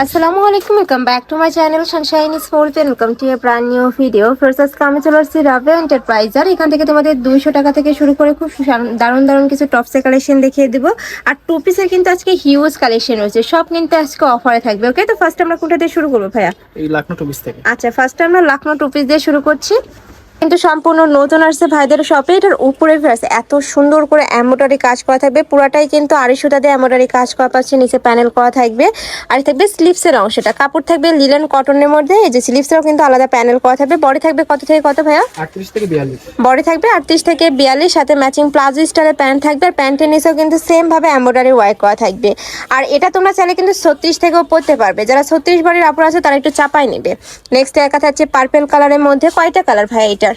আসসালামু আলাইকুম welcome back to my channel sunshine sports welcome to a brand new video first আমি চলে আসছি রাভে এন্টারপ্রাইজার এখান থেকে তোমাদের দুইশো টাকা থেকে শুরু করে খুব দারুণ দারুণ কিছু টপসের কালেকশন দেখিয়ে দেবো। আর টু পিসের কিন্তু আজকে হিউজ কালেকশন রয়েছে। সব কিন্তু আজকে অফারে থাকবে ওকে তো ফার্স্ট আমরা কোনটা দিয়ে শুরু করব ভাইয়া? এই লাখনো টুবিস থেকে। আচ্ছা ফার্স্ট আমরা লাখনৌ টু পিস দিয়ে শুরু করছি। কিন্তু সম্পূর্ণ নতুন আসছে ভাইদের শপে এটার উপরে ফেরাস এত সুন্দর করে এমব্রয়ডারি কাজ করা থাকবে। পুরাটাই কিন্তু আড়াই সুতা দিয়ে এমব্রয়ডারি কাজ করা পাচ্ছে নিচে প্যানেল করা থাকবে। আর থাকবে স্লিপসের অংশটা। কাপড় থাকবে লিলেন কটনের মধ্যে। এই যে স্লিপসেরও কিন্তু আলাদা প্যানেল করা থাকবে। বডি থাকবে কত থেকে কত ভাইয়া? আটত্রিশ থেকে বিয়াল্লিশ। বডি থাকবে আটত্রিশ থেকে বিয়াল্লিশ। সাথে ম্যাচিং প্লাজো স্টাইলের প্যান্ট থাকবে। আর প্যান্টের নিচেও কিন্তু সেম ভাবে এমব্রয়ডারি ওয়ার্ক করা থাকবে। আর এটা তোমরা চাইলে কিন্তু ছত্রিশ থেকেও পড়তে পারবে। যারা ছত্রিশ বাড়ির আপুর আছে তারা একটু চাপাই নেবে। নেক্সট একা থাকছে পার্পেল কালারের মধ্যে। কয়টা কালার ভাই এটা?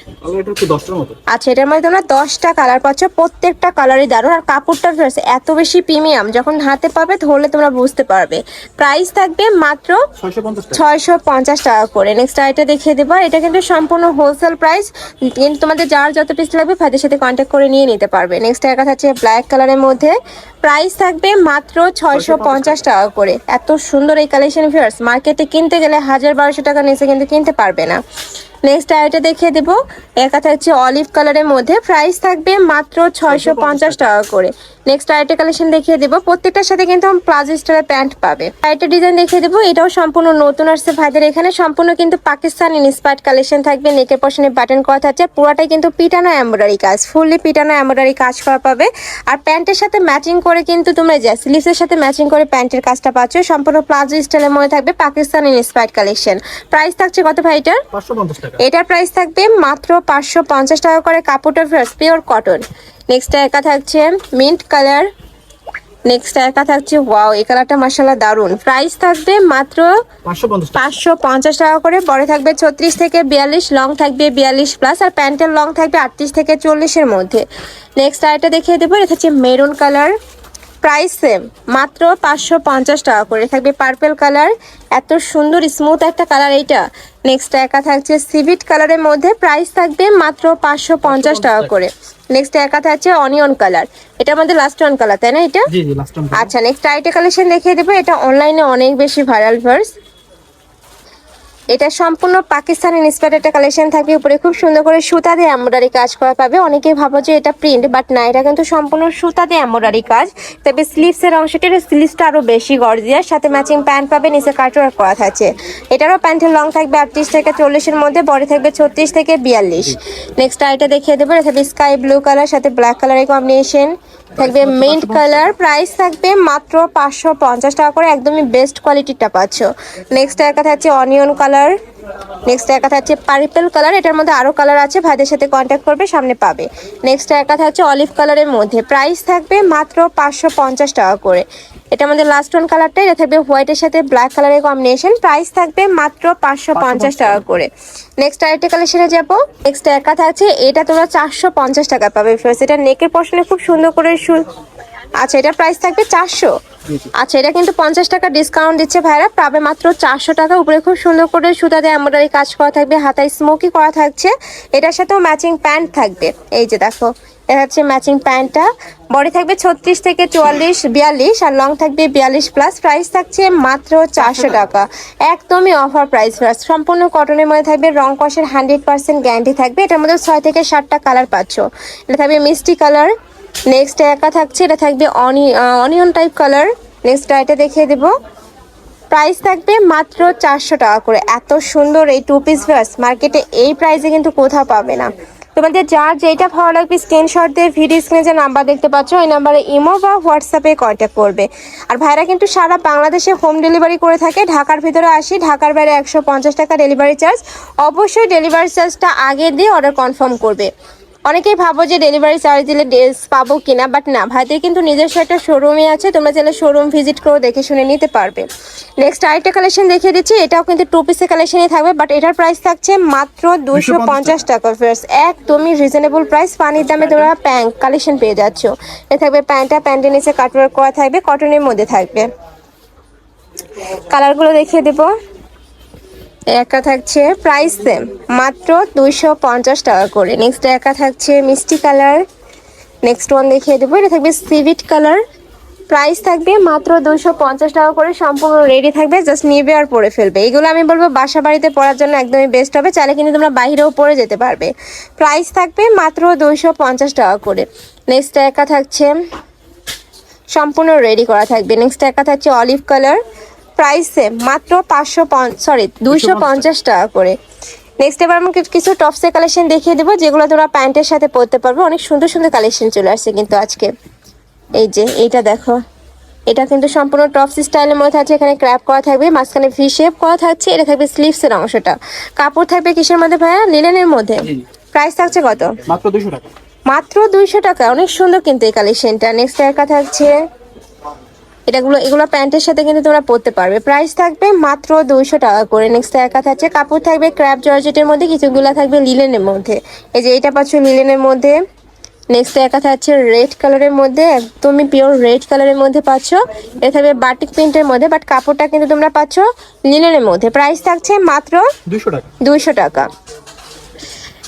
মতো। আচ্ছা এটার মধ্যে তোমরা দশটা কালার পাচ্ছ প্রত্যেকটা কালারই দারুণ। আর কাপড়টা এত বেশি প্রিমিয়াম যখন হাতে পাবে ধরলে তোমরা বুঝতে পারবে। প্রাইস থাকবে মাত্র ছয়শো পঞ্চাশ টাকা। করে। নেক্সট আইটা দেখিয়ে দেবো। এটা কিন্তু সম্পূর্ণ হোলসেল প্রাইস কিন্তু তোমাদের যার যত পিস লাগবে ভাইদের সাথে কন্ট্যাক্ট করে নিয়ে নিতে পারবে। নেক্সট এর কথা হচ্ছে ব্ল্যাক কালারের মধ্যে। প্রাইস থাকবে মাত্র ছয়শো পঞ্চাশ টাকা করে। এত সুন্দর এই কালেকশন ফিয়ার্স মার্কেটে কিনতে গেলে হাজার বারোশো টাকা নিচে কিন্তু কিনতে পারবে না। নেক্সট আইটা দেখিয়ে দেবো। এর কথা হচ্ছে অলিভ কালারের মধ্যে প্রাইস থাকবে মাত্র ছয়শো পঞ্চাশ টাকা করে। নেক্সট আইটা কালেকশন দেখিয়ে দেবো। প্রত্যেকটার সাথে কিন্তু প্লাজো স্টাইলের প্যান্ট পাবে। আইটা ডিজাইন দেখিয়ে দেবো। এটাও সম্পূর্ণ নতুন আসছে ভাইদের এখানে। সম্পূর্ণ কিন্তু পাকিস্তান ইন্সপায়ার্ড কালেকশন থাকবে। নেকের পশনে বাটন করা থাকছে। পুরাটাই কিন্তু পিটানো এমব্রয়ডারি কাজ। ফুললি পিটানো এমব্রয়ডারি কাজ করা পাবে। আর প্যান্টের সাথে ম্যাচিং করে কিন্তু তোমরা যে স্লিভসের সাথে ম্যাচিং করে প্যান্টের কাজটা পাচ্ছ, সম্পূর্ণ প্লাজো স্টাইলের মধ্যে থাকবে পাকিস্তান ইন্সপায়ার্ড কালেকশন প্রাইস থাকছে কত ভাইটার? পাঁচশো পঞ্চাশ টাকা। এটার প্রাইস থাকবে মাত্র পাঁচশো পঞ্চাশ টাকা করে কাপড়টা ফ্রেশ পিওর কটন নেক্সট একা থাকছে মিন্ট কালার নেক্সট একা থাকছে ওয়াও এই কালারটা মাসাল্লাহ দারুণ প্রাইস থাকবে মাত্র পাঁচশো পঞ্চাশ টাকা। করে বড় থাকবে ছত্রিশ থেকে বিয়াল্লিশ লং থাকবে বিয়াল্লিশ প্লাস আর প্যান্টের লং থাকবে আটত্রিশ থেকে চল্লিশের মধ্যে। নেক্সট আইটা দেখিয়ে দেবো এটা হচ্ছে মেরুন কালার প্রাইস সেম মাত্র পাঁচশো পঞ্চাশ টাকা করে। থাকবে পার্পেল কালার এত সুন্দর স্মুথ একটা কালার এইটা। নেক্সট একা থাকছে সিভিট কালারের মধ্যে প্রাইস থাকবে মাত্র পাঁচশো পঞ্চাশ টাকা করে। নেক্সট একা থাকছে অনিয়ন কালার এটা আমাদের লাস্ট ওয়ান কালার তাই না এটা? আচ্ছা নেক্সট আইটে কালেকশন দেখিয়ে দেবো এটা অনলাইনে অনেক বেশি ভাইরাল ভার্স এটা সম্পূর্ণ পাকিস্তানের ইন্সপায়ার্ড একটা কালেকশন থাকবে। উপরে খুব সুন্দর করে সুতা দিয়ে এমব্রয়ডারি কাজ করা পাবে। অনেকেই ভাবো যে এটা প্রিন্ট বাট না এটা কিন্তু সম্পূর্ণ সুতা দিয়ে এমব্রয়ডারি কাজ। তবে স্লিভসের অংশটি স্লিভসটা আরও বেশি গর্জিয়ার সাথে ম্যাচিং প্যান্ট পাবে নিচে কাটওয়ার করা থাকছে। এটারও প্যান্টের লং থাকবে আটত্রিশ থেকে চল্লিশের মধ্যে বডি থাকবে ছত্রিশ থেকে বিয়াল্লিশ। নেক্সট আইটা দেখিয়ে দেবো এটা থাকবে স্কাই ব্লু কালার সাথে ব্ল্যাক কালারের কম্বিনেশন থাকবে মিন্ট কালার প্রাইস থাকবে মাত্র পাঁচশো পঞ্চাশ টাকা করে একদমই বেস্ট কোয়ালিটিটা পাচ্ছ। নেক্সট একা থাকছে অনিয়ন কালার নেক্সট একা থাকছে পার্পেল কালার এটার মধ্যে আরও কালার আছে ভাইদের সাথে কন্ট্যাক্ট করবে সামনে পাবে। নেক্সট একা থাকছে অলিভ কালারের মধ্যে প্রাইস থাকবে মাত্র পাঁচশো পঞ্চাশ টাকা করে। এটা আমাদের লাস্ট ওয়ান কালারটা এটা থাকবে হোয়াইটের সাথে ব্ল্যাক কালারের কম্বিনেশন প্রাইস থাকবে মাত্র পাঁচশো পঞ্চাশ টাকা করে। নেক্সট আরেকটা কালেকশনে যাব। নেক্সট একা থাকছে এটা তোমরা চারশো পঞ্চাশ টাকা পাবে ফার্স্ট এটা নেকের পশনে খুব সুন্দর করে সু আচ্ছা এটা প্রাইস থাকবে চারশো। আচ্ছা এটা কিন্তু পঞ্চাশ টাকা ডিসকাউন্ট দিচ্ছে ভাইরা পাবে মাত্র চারশো টাকা। উপরে খুব সুন্দর করে সুতা দিয়ে এমব্রয়ডারি কাজ করা থাকবে হাতায় স্মোকি করা থাকছে। এটার সাথেও ম্যাচিং প্যান্ট থাকবে। এই যে দেখো এটা হচ্ছে ম্যাচিং প্যান্টটা। বডি থাকবে ছত্রিশ থেকে চুয়াল্লিশ বিয়াল্লিশ আর লং থাকবে বিয়াল্লিশ প্লাস প্রাইস থাকছে মাত্র চারশো টাকা। একদমই অফার প্রাইস প্রাইস সম্পূর্ণ কটনের মধ্যে থাকবে রং কষের হান্ড্রেড পার্সেন্ট গ্যারান্টি থাকবে। এটার মধ্যে ছয় থেকে সাতটা কালার পাচ্ছ। এটা থাকবে মিষ্টি কালার নেক্সট একা থাকছে এটা থাকবে অনি অনিয়ন টাইপ কালার নেক্সট এটা দেখিয়ে দেবো। প্রাইস থাকবে মাত্র চারশো টাকা করে। এত সুন্দর এই টু পিস ভার্স মার্কেটে এই প্রাইসে কিন্তু কোথাও পাবে না। তোমাদের যার যেটা ভালো লাগবে স্ক্রিনশট দিয়ে ভিডিও স্ক্রিনে যে নাম্বার দেখতে পাচ্ছ, ওই নাম্বারে ইমো বা হোয়াটসঅ্যাপে কন্ট্যাক্ট করবে। আর ভাইরা কিন্তু সারা বাংলাদেশে হোম ডেলিভারি করে থাকে। ঢাকার ভিতরে আসি, ঢাকার বাইরে একশো পঞ্চাশ টাকা ডেলিভারি চার্জ অবশ্যই ডেলিভারি চার্জটা আগে দিয়ে অর্ডার কনফার্ম করবে। অনেকেই ভাবো যে ডেলিভারি চার্জ দিলে ড্রেস পাবো কিনা বাট না ভাইদের কিন্তু নিজস্ব একটা শোরুমই আছে তোমরা চাইলে শোরুম ভিজিট করে দেখে শুনে নিতে পারবে। নেক্সট আরেকটা কালেকশন দেখিয়ে দিচ্ছি এটাও কিন্তু টু পিসের কালেকশনই থাকবে বাট এটার প্রাইস থাকছে মাত্র দুশো পঞ্চাশ টাকা। ফার্স একদমই রিজনেবল প্রাইস পানির দামে তোমরা প্যান্ট কালেকশন পেয়ে যাচ্ছ। এ থাকবে প্যান্টটা প্যান্টের নিচে কাটওয়ার্ক করা থাকবে কটনের মধ্যে থাকবে। কালারগুলো দেখিয়ে দেবো। একা থাকছে প্রাইস সেম মাত্র দুইশো পঞ্চাশ টাকা করে। নেক্সট একা থাকছে মিষ্টি কালার নেক্সট ওয়ান দেখিয়ে দেবো, এটা থাকবে সিভিট কালার প্রাইস থাকবে মাত্র দুশো পঞ্চাশ টাকা করে, সম্পূর্ণ রেডি থাকবে জাস্ট নিবে আর পরে ফেলবে। এগুলো আমি বলব বাসা বাড়িতে পরার জন্য একদমই বেস্ট হবে, চাইলে কিন্তু তোমরা বাইরেও পরে যেতে পারবে। প্রাইস থাকবে মাত্র দুশো পঞ্চাশ টাকা করে। নেক্সট একা থাকছে, সম্পূর্ণ রেডি করা থাকবে। নেক্সট একা থাকছে অলিভ কালার প্রাইস সেম মাত্র পাঁচশো সরি দুইশো পঞ্চাশ। টাকা করে। নেক্সট এবার আমি কিছু- টপসের কালেকশন দেখিয়ে দেবো যেগুলো তোমরা প্যান্টের সাথে পরতে পারবে। অনেক সুন্দর সুন্দর কালেকশন চলে আসছে কিন্তু আজকে। এই যে এইটা দেখো। এটা কিন্তু সম্পূর্ণ টপস স্টাইলের মধ্যে আছে। এখানে ক্র্যাপ করা থাকবে মাঝখানে ভি শেপ করা থাকছে। এটা থাকবে স্লিভসের অংশটা। কাপড় থাকবে কিসের মধ্যে ভাইয়া? লিলেনের মধ্যে। প্রাইস থাকছে কত? মাত্র দুইশো টাকা। মাত্র দুইশো টাকা। অনেক সুন্দর কিন্তু এই কালেকশনটা নেক্সট একা থাকছে এটাগুলো এগুলো প্যান্টের সাথে কিন্তু তোমরা পরতে পারবে। প্রাইস থাকবে মাত্র দুইশো টাকা করে। নেক্সট একা থাকছে। কাপড় থাকবে ক্র্যাপ জর্জেটের মধ্যে কিছুগুলো থাকবে লিলেনের মধ্যে। এই যে এটা পাচ্ছ লিলেনের মধ্যে। নেক্সট একা থাকছে রেড কালারের মধ্যে একদমই পিওর রেড কালারের মধ্যে পাচ্ছ। এটা থাকবে বাটিক প্রিন্টের মধ্যে বাট কাপড়টা কিন্তু তোমরা পাচ্ছ লিলেনের মধ্যে। প্রাইস থাকছে মাত্র দুইশো টাকা। দুইশো টাকা।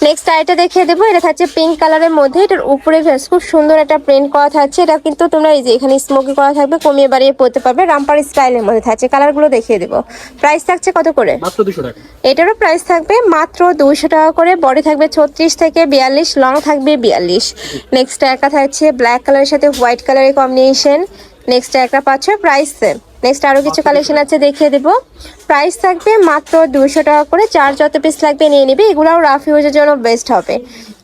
নেক্সট আইটা দেখিয়ে দেবো এটা থাকছে পিঙ্ক কালারের মধ্যে এটার উপরে খুব সুন্দর একটা প্রিন্ট করা থাকছে এটা কিন্তু তোমরা এই যে এখানে স্মোকি করা থাকবে কমিয়ে বাড়িয়ে পড়তে পারবে রামপার স্টাইলের মধ্যে থাকছে কালারগুলো দেখিয়ে দেবো। প্রাইস থাকছে কত করে? এটারও প্রাইস থাকবে মাত্র দুইশো টাকা করে বডি থাকবে ছত্রিশ থেকে বিয়াল্লিশ লং থাকবে বিয়াল্লিশ। নেক্সট একা থাকছে ব্ল্যাক কালারের সাথে হোয়াইট কালারের কম্বিনেশন নেক্সট একটা পাচ্ছ প্রাইস সেম নেক্সট আরও কিছু কালেকশন আছে দেখিয়ে দেবো। প্রাইস থাকবে মাত্র দুশো টাকা করে চার যত পিস লাগবে নিয়ে নিবে এগুলাও রাফ ইউজের জন্য বেস্ট হবে।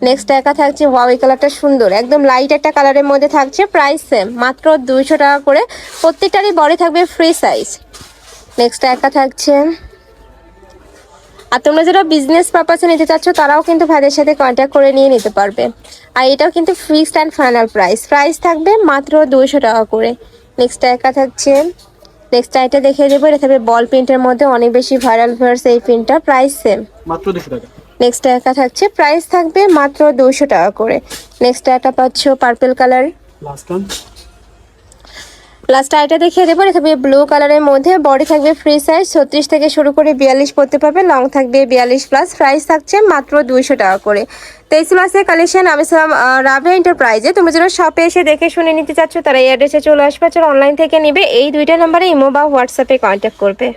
নেক্সট একা থাকছে ওয়াও কালারটা সুন্দর একদম লাইট একটা কালারের মধ্যে থাকছে প্রাইস সেম মাত্র দুশো টাকা করে। প্রত্যেকটারই বডি থাকবে ফ্রি সাইজ নেক্সট একা থাকছে। আর তোমরা যারা বিজনেস পারপাসে নিতে চাচ্ছ তারাও কিন্তু ভাইদের সাথে কন্ট্যাক্ট করে নিয়ে নিতে পারবে। আর এটাও কিন্তু fixed and final price price থাকবে মাত্র দুশো টাকা করে। নেক্সট একা থাকছে। নেক্সট আইটা দেখিয়ে দেবো এটা থাকবে বল প্রিন্টের মধ্যে অনেক বেশি ভাইরাল ভার্স এই প্রিন্টটা প্রাইস সেম মাত্র দুশো টাকা। নেক্সট একা থাকছে প্রাইস থাকবে মাত্র দুশো টাকা করে। নেক্সট একটা পাচ্ছ পার্পল কালার লাস্ট লাস্ট আইটা দেখিয়ে দেবো, এটা থাকবে ব্লু কালারের মধ্যে বডি থাকবে ফ্রি সাইজ ছত্রিশ থেকে শুরু করে বিয়াল্লিশ পড়তে পারবে লং থাকবে বিয়াল্লিশ প্লাস প্রাইস থাকছে মাত্র দুইশো টাকা করে। তেইশ মাসে কালেকশন আমি ছিলাম রাভে এন্টারপ্রাইজে তোমরা যারা শপে এসে দেখে শুনে নিতে চাচ্ছ, তারা এই অ্যাড্রেসে চলে আসবে অনলাইন থেকে নিবে, এই দুইটা নাম্বারে ইমো বা হোয়াটসঅ্যাপে কন্ট্যাক্ট করবে।